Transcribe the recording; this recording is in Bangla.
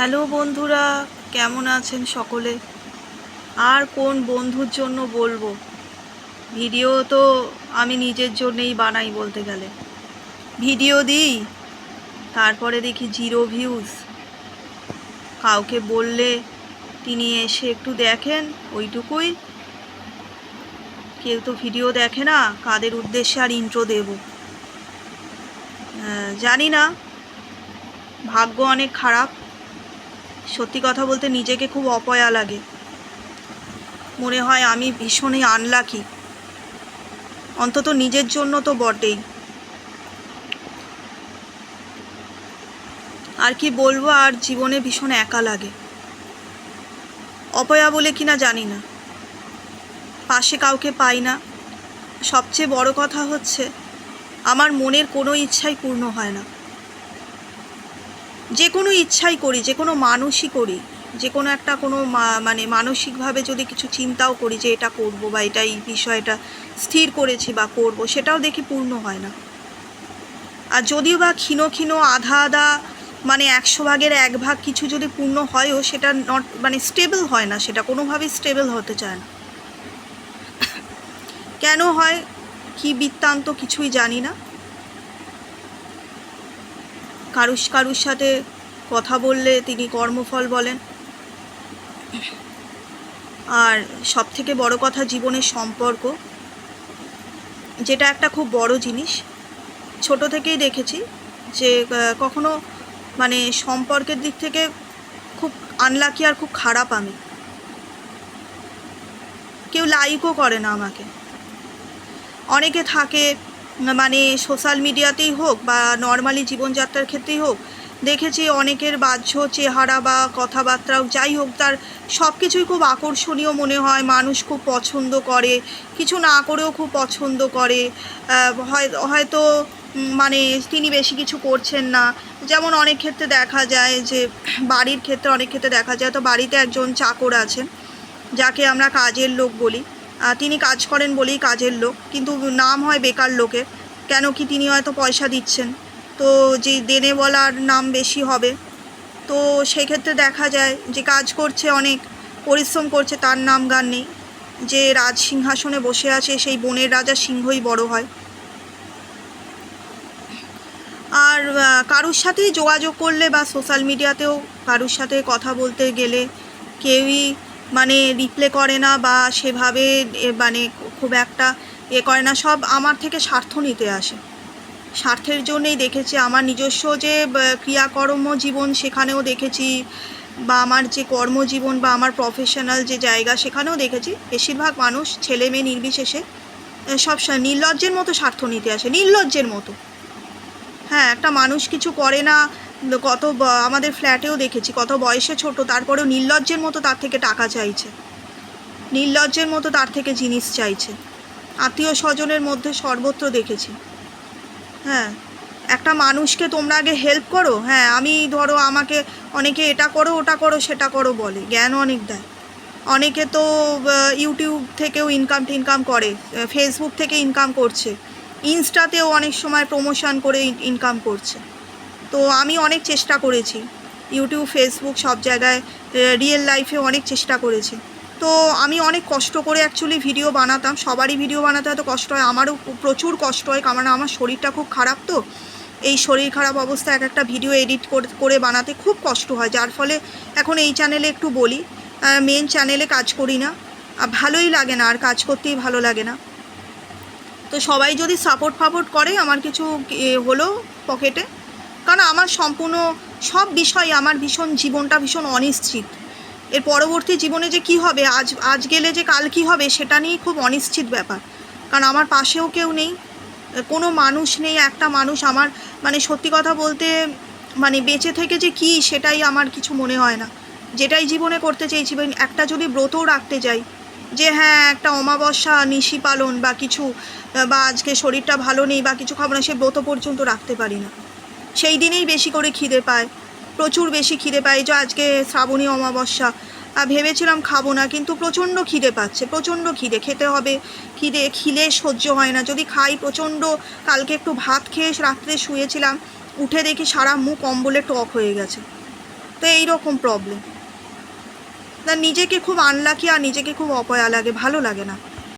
হ্যালো বন্ধুরা, কেমন আছেন সকলে? আর কোন বন্ধুর জন্য বলব? ভিডিও তো আমি নিজের জন্যেই বানাই বলতে গেলে। ভিডিও দিই, তারপরে দেখি জিরো ভিউজ কাউকে বললে তিনি এসে একটু দেখেন, ওইটুকুই। কেউ তো ভিডিও দেখে না, কাদের উদ্দেশ্যে আর ইন্ট্রো দেব। জানি না, ভাগ্য অনেক খারাপ। সত্যি কথা বলতে নিজেকে খুব অপয়া লাগে। মনে হয় আমি ভীষণই আনলাকি অন্তত নিজের জন্য তো বটেই। আর কি বলব, আর জীবনে ভীষণ একা লাগে। অপয়া বলে কিনা জানি না। পাশে কাউকে পাই না। সবচেয়ে বড় কথা হচ্ছে, আমার মনের কোনো ইচ্ছাই পূর্ণ হয় না। যে কোনো ইচ্ছাই করি, যে কোনো মানুষই করি, যে কোনো একটা কোনো মানে মানসিকভাবে যদি কিছু চিন্তাও করি যে এটা করব বা এটা এই বিষয়টা স্থির করেছি বা করব, সেটাও দেখি পূর্ণ হয় না। আর যদিও বা ক্ষীণ ক্ষীণ আধা আধা মানে একশো ভাগের এক ভাগ কিছু যদি পূর্ণ হয়ও, সেটা নট মানে স্টেবল হয় না, সেটা কোনোভাবেই স্টেবল হতে চায় না। কেন হয়? কি বৃত্তান্ত কিছুই জানি না। কারুর কারুর সাথে কথা বললে তিনি কর্মফল বলেন। আর সব থেকে বড় কথা জীবনের সম্পর্ক, যেটা একটা খুব বড় জিনিস। ছোট থেকেই দেখেছি যে কখনো মানে সম্পর্কের দিক থেকে খুব আনলাকি আর খুব খারাপ আমি। কেউ লাইকও করে না আমাকে। অনেকে থাকে মানে সোশ্যাল মিডিয়াতেই হোক বা নর্মালি জীবনযাত্রার ক্ষেত্রেই হোক, দেখেছি অনেকের বাহ্য চেহারা বা কথাবার্তা যাই হোক তার সব কিছুই খুব আকর্ষণীয় মনে হয়, মানুষ খুব পছন্দ করে, কিছু না করেও খুব পছন্দ করে হয়তো মানে তিনি বেশি কিছু করছেন না। যেমন অনেক ক্ষেত্রে দেখা যায় যে, বাড়ির ক্ষেত্রে অনেক ক্ষেত্রে দেখা যায়, তো বাড়িতে একজন চাকর আছেন, যাকে আমরা কাজের লোক বলি। তিনি কাজ করেন বলেই কাজের লোক, কিন্তু নাম হয় বেকার লোকের। কেন কি তিনি হয়তো পয়সা দিচ্ছেন? তো যে দেনে বলার নাম বেশি হবে। তো সেক্ষেত্রে দেখা যায় যে কাজ করছে অনেক, পরিশ্রম করছে, তার নাম গান নেই। যে রাজ সিংহাসনে বসে আছে, সেই বনের রাজা সিংহই বড় হয়। আর কারুর সাথেই যোগাযোগ করলে বা সোশ্যাল মিডিয়াতেও কারুর সাথে কথা বলতে গেলে কেউই মানে রিপ্লে করে না বা সেভাবে মানে খুব একটা এ করে না, সব আমার থেকে স্বার্থ নিতে আসে। স্বার্থের জন্যই দেখেছি, আমার নিজস্ব যে ক্রিয়াকর্ম জীবন সেখানেও দেখেছি, বা আমার যে কর্মজীবন বা আমার প্রফেশনাল যে জায়গা সেখানেও দেখেছি, বেশিরভাগ মানুষ ছেলে মেয়ে নির্বিশেষে সব, নির্লজ্জের মতো স্বার্থ নিতে আসে, নির্লজ্জের মতো। হ্যাঁ একটা মানুষ কিছু করে না কত আমাদের ফ্ল্যাটেও দেখেছি, কত বয়সে ছোট, তারপরেও নির্লজ্জের মতো তার থেকে টাকা চাইছে। নির্লজ্জের মতো তার থেকে জিনিস চাইছে। আত্মীয় স্বজনের মধ্যে সর্বত্র দেখেছি। হ্যাঁ একটা মানুষকে তোমরা আগে হেল্প করো। হ্যাঁ আমি ধরো আমাকে অনেকে এটা করো, ওটা করো, সেটা করো বলে। জ্ঞান অনেক দেয়। অনেকে তো ইউটিউব থেকেও ইনকাম টিনকাম করে ফেসবুক থেকে ইনকাম করছে। ইনস্টাতেও অনেক সময় প্রমোশন করে ইনকাম করছে। তো আমি অনেক চেষ্টা করেছি। ইউটিউব ফেসবুক সব জায়গায় রিয়েল লাইফে অনেক চেষ্টা করেছি। তো আমি অনেক কষ্ট করে অ্যাকচুয়ালি ভিডিও বানাতাম। সবারই ভিডিও বানাতে হয়তো কষ্ট হয়। আমারও প্রচুর কষ্ট হয়। কারণ আমার শরীরটা খুব খারাপ তো। এই শরীর খারাপ অবস্থায় এক একটা ভিডিও এডিট করে বানাতে খুব কষ্ট হয়। যার ফলে এখন এই চ্যানেলে একটু বলি মেন চ্যানেলে কাজ করি না। ভালোই লাগে না। আর কাজ করতেই ভালো লাগে না। তো সবাই যদি সাপোর্ট ফাপোর্ট করে, আমার কিছু হলো পকেটে কারণ আমার সম্পূর্ণ সব বিষয়ে আমার ভীষণ জীবনটা ভীষণ অনিশ্চিত। এর পরবর্তী জীবনে যে কি হবে, আজ আজ গেলে যে কাল কি হবে, সেটা নিয়েই খুব অনিশ্চিত ব্যাপার। কারণ আমার পাশেও কেউ নেই, কোনো মানুষ নেই, একটা মানুষ আমার মানে সত্যি কথা বলতে মানে বেঁচে থেকে যে কি, সেটাই আমার কিছু মনে হয় না। যেটাই জীবনে করতে চেয়েছি বা একটা যদি ব্রতও রাখতে যাই, যে হ্যাঁ একটা অমাবস্যা, নিশি পালন বা কিছু, বা আজকে শরীরটা ভালো নেই বা কিছু খাব না, সে ব্রত পর্যন্ত রাখতে পারি না। সেই দিনেই বেশি করে খিদে পায়। প্রচুর বেশি খিদে পায়। যে আজকে শ্রাবণী অমাবস্যা ভেবেছিলাম খাব না, কিন্তু প্রচণ্ড খিদে পাচ্ছে, প্রচণ্ড খিদে। খেতে হবে, খিদে খিলে সহ্য হয় না। যদি খাই প্রচণ্ড, কালকে একটু ভাত খেয়ে রাত্রে শুয়েছিলাম, উঠে দেখি সারা মুখ কম্বলে টক হয়ে গেছে। তো এইরকম প্রবলেম না, নিজেকে খুব আনলাকি আর নিজেকে খুব অপয়া লাগে, ভালো লাগে না।